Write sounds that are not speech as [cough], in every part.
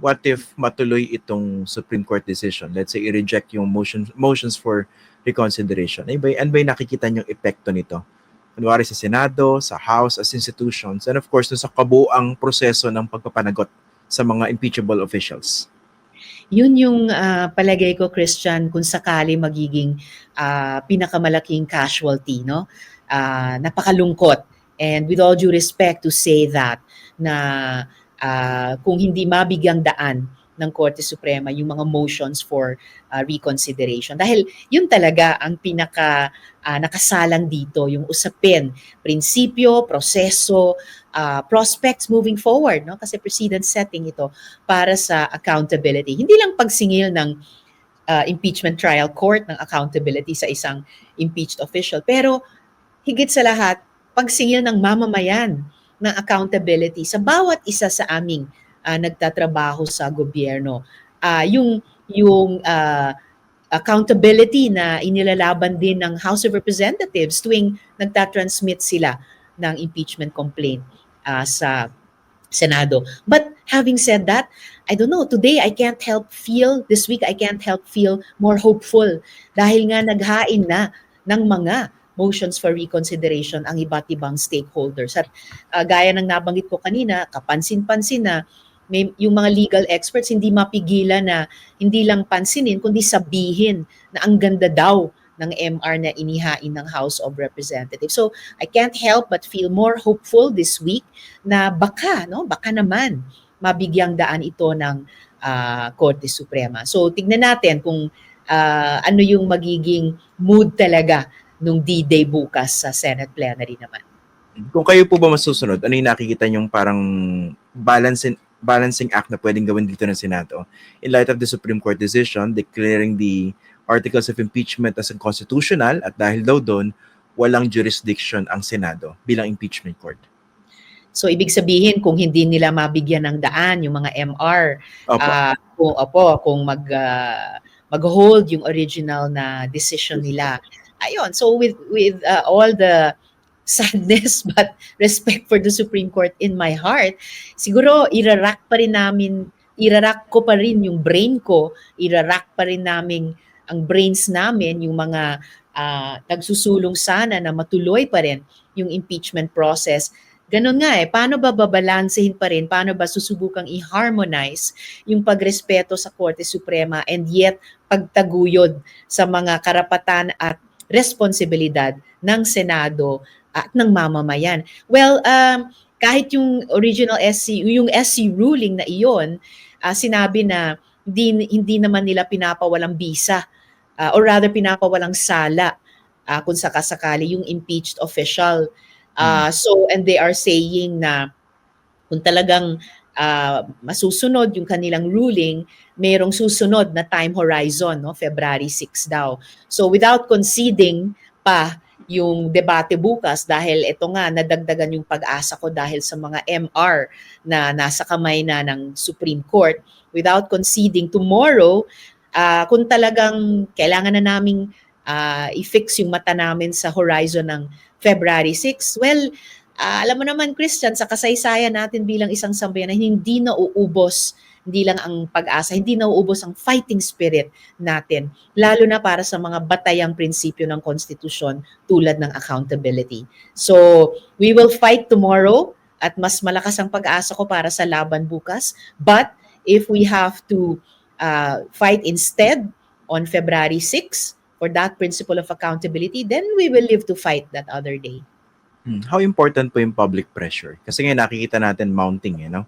what if matuloy itong Supreme Court decision? Let's say i-reject yung motion, motions for reconsideration. Ano ba, ano ba yung nakikita niyong epekto nito? Kunwari sa Senado, sa House, as institutions, and of course, sa kabuang proseso ng pagpapanagot sa mga impeachable officials. Yun yung ah, palagay ko, Christian, kung sakali magiging ah, pinakamalaking casualty, no? Ah, napakalungkot. And with all due respect to say that, na ah, kung hindi mabigyang daan ng Korte Suprema yung mga motions for ah, reconsideration. Dahil yun talaga ang pinaka ah, nakasalang dito, yung usapin, prinsipyo, proseso, ah, prospects moving forward, no? Kasi precedent setting ito para sa accountability. Hindi lang pagsingil ng uh, impeachment trial court ng accountability sa isang impeached official, pero higit sa lahat, pagsingil ng mamamayan ng accountability sa bawat isa sa aming uh, nagtatrabaho sa gobyerno. Uh, yung yung uh, accountability na inilalaban din ng House of Representatives tuwing nagtatransmit sila ng impeachment complaint uh, sa Senado. But having said that, I don't know, today I can't help feel, this week I can't help feel more hopeful dahil nga naghain na ng mga motions for reconsideration ang iba't ibang stakeholders. At uh, gaya ng nabanggit ko kanina, kapansin-pansin na may, yung mga legal experts hindi mapigilan na hindi lang pansinin kundi sabihin na ang ganda daw ng MR na inihain ng House of Representatives. So I can't help but feel more hopeful this week na baka, no, baka naman mabigyang daan ito ng ah, Korte Suprema. So tignan natin kung ah, ano yung magiging mood talaga nung D-Day bukas sa Senate plenary naman. Kung kayo po ba masusunod, ano yung nakikita niyong parang balancing balancing act na pwedeng gawin dito ng Senado in light of the Supreme Court decision declaring the articles of impeachment as unconstitutional at dahil daw doon, walang jurisdiction ang Senado bilang impeachment court. So ibig sabihin kung hindi nila mabigyan ng daan yung mga MR, Opo. ah, kung opo, kung mag ah, mag-hold yung original na decision nila. Ayun, so with with ah, all the sadness [laughs] but respect for the Supreme Court in my heart, siguro irarak pa rin namin, irarak ko pa rin yung brain ko, irarak pa rin namin ang brains namin, yung mga ah, nagsusulong sana na matuloy pa rin yung impeachment process. Ganon nga eh, paano ba babalansehin pa rin, paano ba susubukang i-harmonize yung pagrespeto sa Korte Suprema and yet pagtaguyod sa mga karapatan at responsibilidad ng Senado at ng mamamayan. Well, um, kahit yung original SC, yung SC ruling na iyon, ah, sinabi na hindi, hindi naman nila pinapawalang bisa ah, or rather pinapawalang sala ah, kung sakasakali yung impeached official. Ah, So, and they are saying na kung talagang ah, masusunod yung kanilang ruling, mayroong susunod na time horizon, no? February 6 daw. So, without conceding pa yung debate bukas dahil ito nga nadagdagan yung pag-asa ko dahil sa mga MR na nasa kamay na ng Supreme Court without conceding tomorrow ah, kung talagang kailangan na naming ah, i-fix yung mata namin sa horizon ng February 6 well ah, alam mo naman Christian sa kasaysayan natin bilang isang sambayanan hindi na uubos hindi lang ang pag-asa, hindi nauubos ang fighting spirit natin, lalo na para sa mga batayang prinsipyo ng konstitusyon tulad ng accountability. So, we will fight tomorrow at mas malakas ang pag-asa ko para sa laban bukas. But if we have to uh, fight instead on February 6 for that principle of accountability, then we will live to fight that other day. Hmm, How important po yung public pressure? Kasi ngayon nakikita natin mounting, eh, no?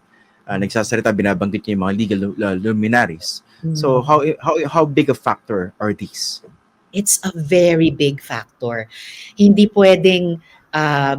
Ah, nagsasalita, binabanggit niya yung mga legal uh, luminaries. So how how how big a factor are these? it's a very big factor. Hindi pwedeng uh,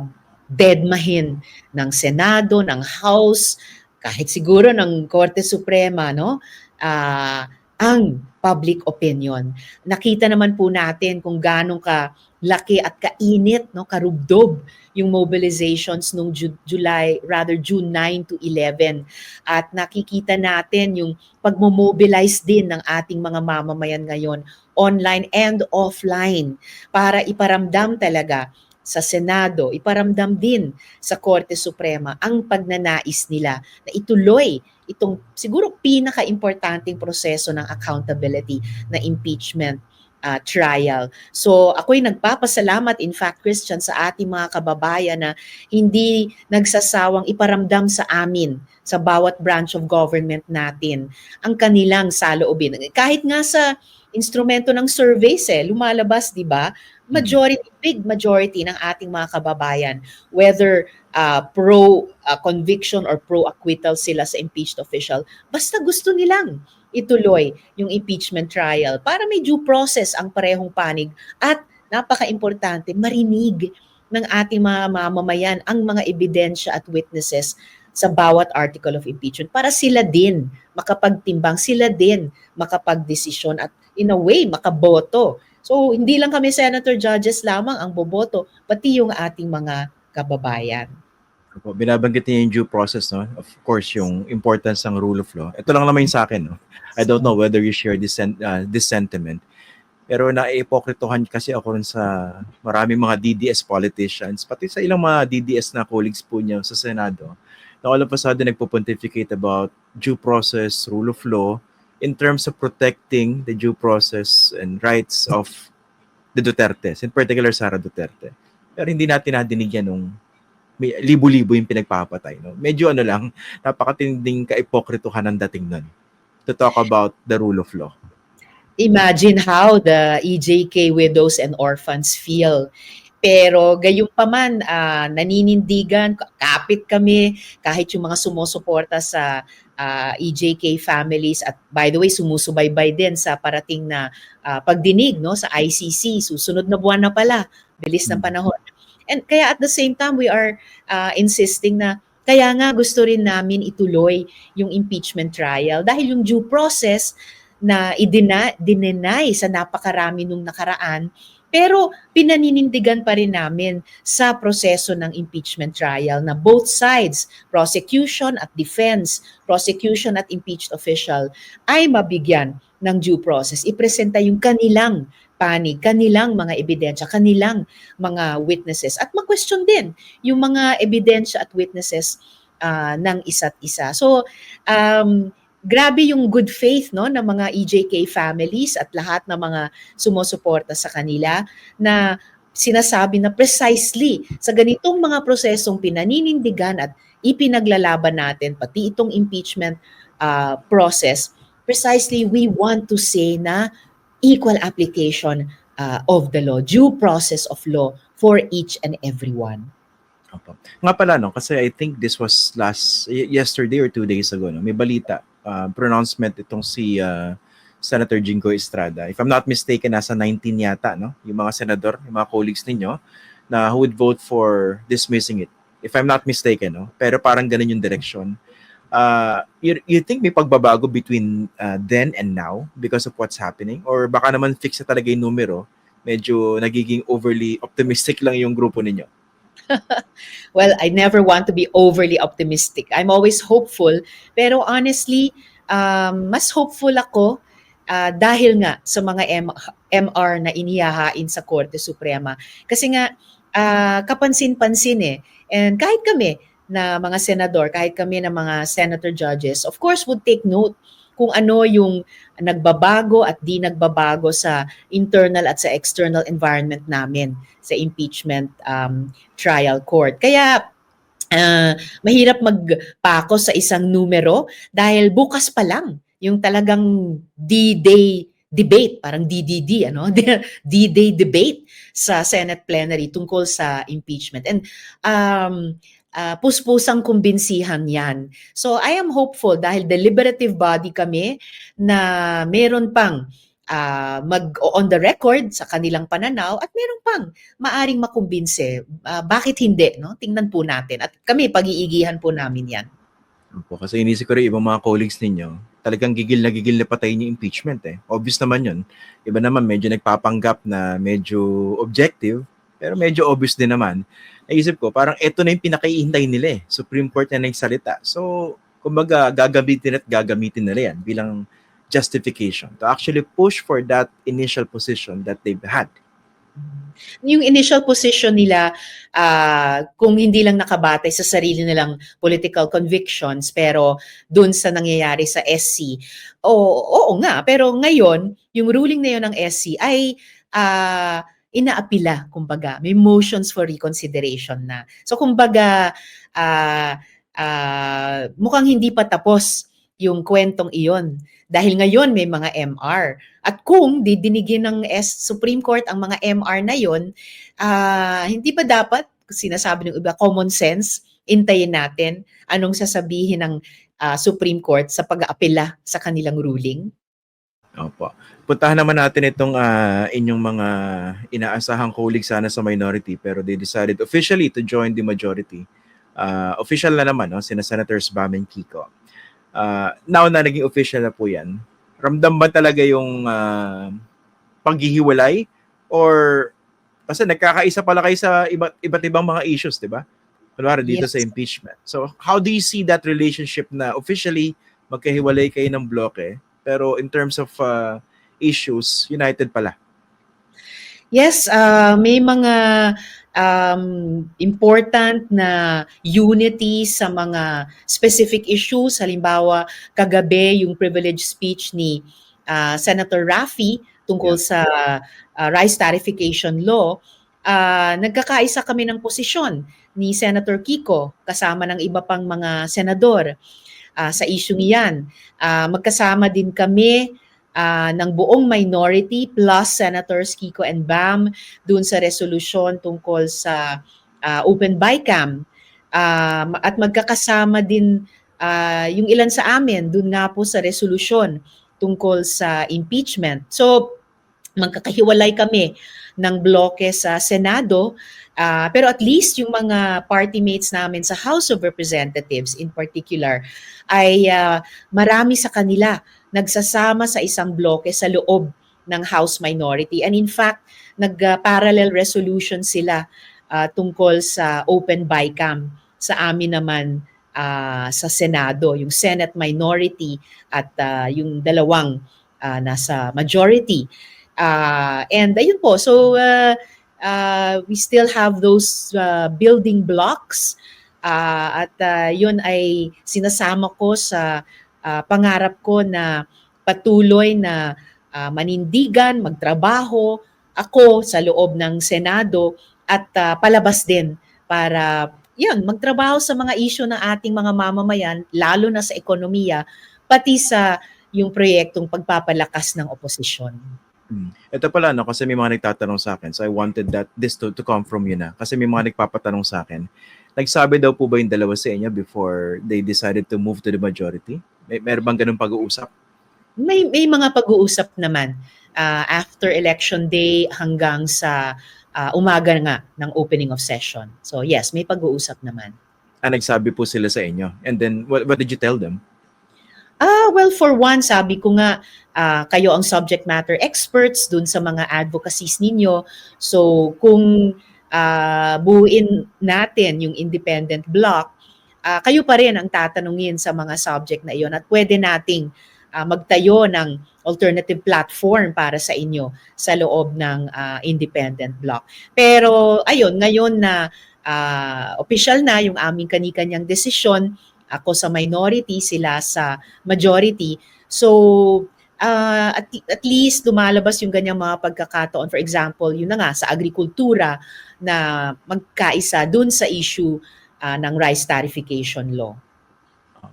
deadmahin ng Senado, ng House, kahit siguro ng Korte Suprema, no? Ah, ang public opinion. Nakita naman po natin kung gaano ka laki at kainit, no, karubdob yung mobilizations nung Ju- July, rather June 9 to 11. At nakikita natin yung pagmo-mobilize din ng ating mga mamamayan ngayon online and offline para iparamdam talaga sa Senado, iparamdam din sa Korte Suprema ang pagnanais nila na ituloy itong siguro pinaka-importanting proseso ng accountability na impeachment uh, trial. So ako'y nagpapasalamat in fact Christian sa ating mga kababayan na hindi nagsasawang iparamdam sa amin sa bawat branch of government natin ang kanilang saloobin. Kahit nga sa instrumento ng surveys eh, lumalabas 'di ba? Majority big majority ng ating mga kababayan whether uh, pro uh, conviction or pro acquittal sila sa impeached official basta gusto nilang ituloy yung impeachment trial para may due process ang parehong panig at napaka-importante marinig ng ating mga mamamayan ang mga ebidensya at witnesses sa bawat article of impeachment para sila din makapagtimbang, sila din makapagdesisyon at in a way makaboto. So hindi lang kami senator judges lamang ang boboto, pati yung ating mga kababayan. Opo, binabanggit niya yung due process, no? Of course, yung importance ng rule of law. Ito lang naman yung sa akin, no? I don't know whether you share this, sen- uh, this sentiment. Pero naiipokritohan kasi ako rin sa maraming mga DDS politicians, pati sa ilang mga DDS na colleagues po niya sa Senado, na all of a sudden nagpo-pontificate about due process, rule of law, in terms of protecting the due process and rights of the Dutertes, in particular Sara Duterte. Pero hindi natin nadinig yan nung may libo-libo yung pinagpapatay. No? Medyo ano lang, napakatinding kaipokrituhan ang dating nun to talk about the rule of law. Imagine how the EJK widows and orphans feel. Pero gayon pa man, uh, naninindigan, kapit kami, kahit yung mga sumusuporta sa uh, EJK families at by the way, sumusubaybay din sa parating na uh, pagdinig no, sa ICC. Susunod na buwan na pala, bilis ng panahon. And kaya at the same time, we are uh, insisting na kaya nga gusto rin namin ituloy yung impeachment trial dahil yung due process na idina, dinenay sa napakarami nung nakaraan, pero pinaninindigan pa rin namin sa proseso ng impeachment trial na both sides, prosecution at defense, prosecution at impeached official, ay mabigyan ng due process. Ipresenta yung kanilang panig, kanilang mga ebidensya, kanilang mga witnesses at mag-question din yung mga ebidensya at witnesses uh, ng isa't isa. So, um, grabe yung good faith no ng mga EJK families at lahat ng mga sumusuporta sa kanila na sinasabi na precisely sa ganitong mga prosesong pinaninindigan at ipinaglalaban natin pati itong impeachment uh, process precisely we want to say na equal application uh, of the law due process of law for each and everyone Opo. Nga pala, no, kasi I think this was last, yesterday or two days ago, no, may balita, uh, pronouncement itong si uh, Senator Jingo Estrada. If I'm not mistaken, nasa 19 yata, no, yung mga senador, yung mga colleagues ninyo, na who would vote for dismissing it. If I'm not mistaken, no, pero parang ganun yung direction. Uh, you, you think may pagbabago between uh, then and now because of what's happening? Or baka naman fix na talaga yung numero, medyo nagiging overly optimistic lang yung grupo ninyo? [laughs] well, I never want to be overly optimistic. I'm always hopeful. Pero honestly, um, mas hopeful ako uh, dahil nga sa mga M- MR na inihahain sa Korte Suprema. Kasi nga, uh, kapansin-pansin eh. And kahit kami na mga senador, kahit kami na mga senator judges, of course would take note kung ano yung nagbabago at di nagbabago sa internal at sa external environment namin sa impeachment um, trial court. Kaya uh, mahirap magpako sa isang numero dahil bukas pa lang yung talagang D-Day debate, parang DDD, ano? [laughs] D-Day debate sa Senate plenary tungkol sa impeachment. And um, uh, puspusang kumbinsihan yan. So I am hopeful dahil deliberative body kami na meron pang uh, mag on the record sa kanilang pananaw at meron pang maaring makumbinse. Uh, bakit hindi? No? Tingnan po natin. At kami, pag-iigihan po namin yan. Po, kasi inisip ko rin ibang mga colleagues ninyo, talagang gigil na gigil na patayin yung impeachment eh. Obvious naman yun. Iba naman medyo nagpapanggap na medyo objective, pero medyo obvious din naman naisip ko, parang ito na yung pinakaihintay nila eh. Supreme Court na nagsalita. So, kumbaga, gagamitin at gagamitin nila yan bilang justification to actually push for that initial position that they've had Yung initial position nila, ah, kung hindi lang nakabatay sa sarili nilang political convictions, pero dun sa nangyayari sa SC, oo, oo nga. Pero ngayon, yung ruling na yun ng SC ay ah, inaapila, kumbaga. May motions for reconsideration na. So, kumbaga, ah, ah, mukhang hindi pa tapos yung kwentong iyon. Dahil ngayon may mga MR. At kung didinigin ng S Supreme Court ang mga MR na yon, ah, hindi ba dapat, sinasabi ng iba, common sense, intayin natin anong sasabihin ng ah, Supreme Court sa pag-aapela sa kanilang ruling? Opo. Puntahan naman natin itong ah, inyong mga inaasahang colleague sana sa minority pero they decided officially to join the majority. Ah, official na naman, no? sina Senators Bam and Kiko. Ah, now na naging official na po yan, ramdam ba talaga yung ah, paghihiwalay or kasi nagkakaisa pala kayo sa iba't, iba't ibang mga issues, di ba? Kunwari dito Yes. sa impeachment. So, how do you see that relationship na officially magkahiwalay kayo ng bloke, pero in terms of uh, issues, united pala? Yes, ah, may mga um, important na unity sa mga specific issues. Halimbawa, kagabi yung privilege speech ni ah, Senator Raffy tungkol sa ah, rice tarification law. Ah, nagkakaisa kami ng posisyon ni Senator Kiko kasama ng iba pang mga senador ah, sa isyung iyan. Ah, magkasama din kami ah, ng buong minority plus Senators Kiko and Bam dun sa resolusyon tungkol sa ah, open bycam. Ma- at magkakasama din ah, yung ilan sa amin dun nga po sa resolusyon tungkol sa impeachment. So, magkakahiwalay kami ng bloke sa Senado, ah, pero at least yung mga party mates namin sa House of Representatives in particular ay ah, marami sa kanila nagsasama sa isang bloke sa loob ng House minority. And in fact, nag-parallel resolution sila ah, tungkol sa open bycam sa amin naman ah, sa Senado, yung Senate minority at ah, yung dalawang ah, nasa majority. Ah, and ayun po, so uh, uh, we still have those uh, building blocks Ah, at ah, yun ay sinasama ko sa ah, pangarap ko na patuloy na ah, manindigan, magtrabaho ako sa loob ng Senado at ah, palabas din para yun, magtrabaho sa mga issue ng ating mga mamamayan, lalo na sa ekonomiya, pati sa yung proyektong pagpapalakas ng oposisyon. Hmm. Ito pala, no, kasi may mga nagtatanong sa akin. So I wanted that this to, to come from you na. Kasi may mga nagpapatanong sa akin. Nagsabi daw po ba yung dalawa sa inyo before they decided to move to the majority? May, meron bang ganun pag-uusap? May may mga pag-uusap naman ah, after election day hanggang sa ah, umaga nga ng opening of session. So yes, may pag-uusap naman. Ah, nagsabi po sila sa inyo. And then, what, what did you tell them? Ah, well, for one, sabi ko nga, ah, kayo ang subject matter experts dun sa mga advocacies ninyo. So, kung ah, buuin natin yung independent block, ah, kayo pa rin ang tatanungin sa mga subject na iyon at pwede nating ah, magtayo ng alternative platform para sa inyo sa loob ng ah, independent block. Pero, ayun, ngayon na ah, official na yung aming kani-kanyang desisyon, ako sa minority, sila sa majority. So, ah, at, at least lumalabas yung ganyang mga pagkakataon. For example, yun na nga, sa agrikultura na magkaisa dun sa issue ah, ng rice tarification law.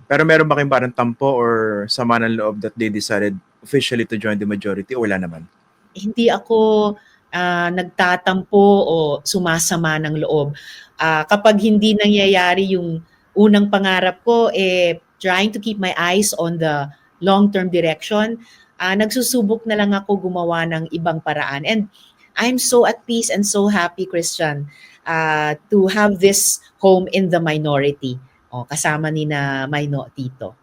Pero meron ba kayong parang tampo or sama ng loob that they decided officially to join the majority o wala naman? Hindi ako ah, nagtatampo o sumasama ng loob. Ah, kapag hindi nangyayari yung unang pangarap ko, eh, trying to keep my eyes on the long-term direction, ah, nagsusubok na lang ako gumawa ng ibang paraan. And I'm so at peace and so happy, Christian, uh, to have this home in the minority. O, kasama ni na Mayno Tito.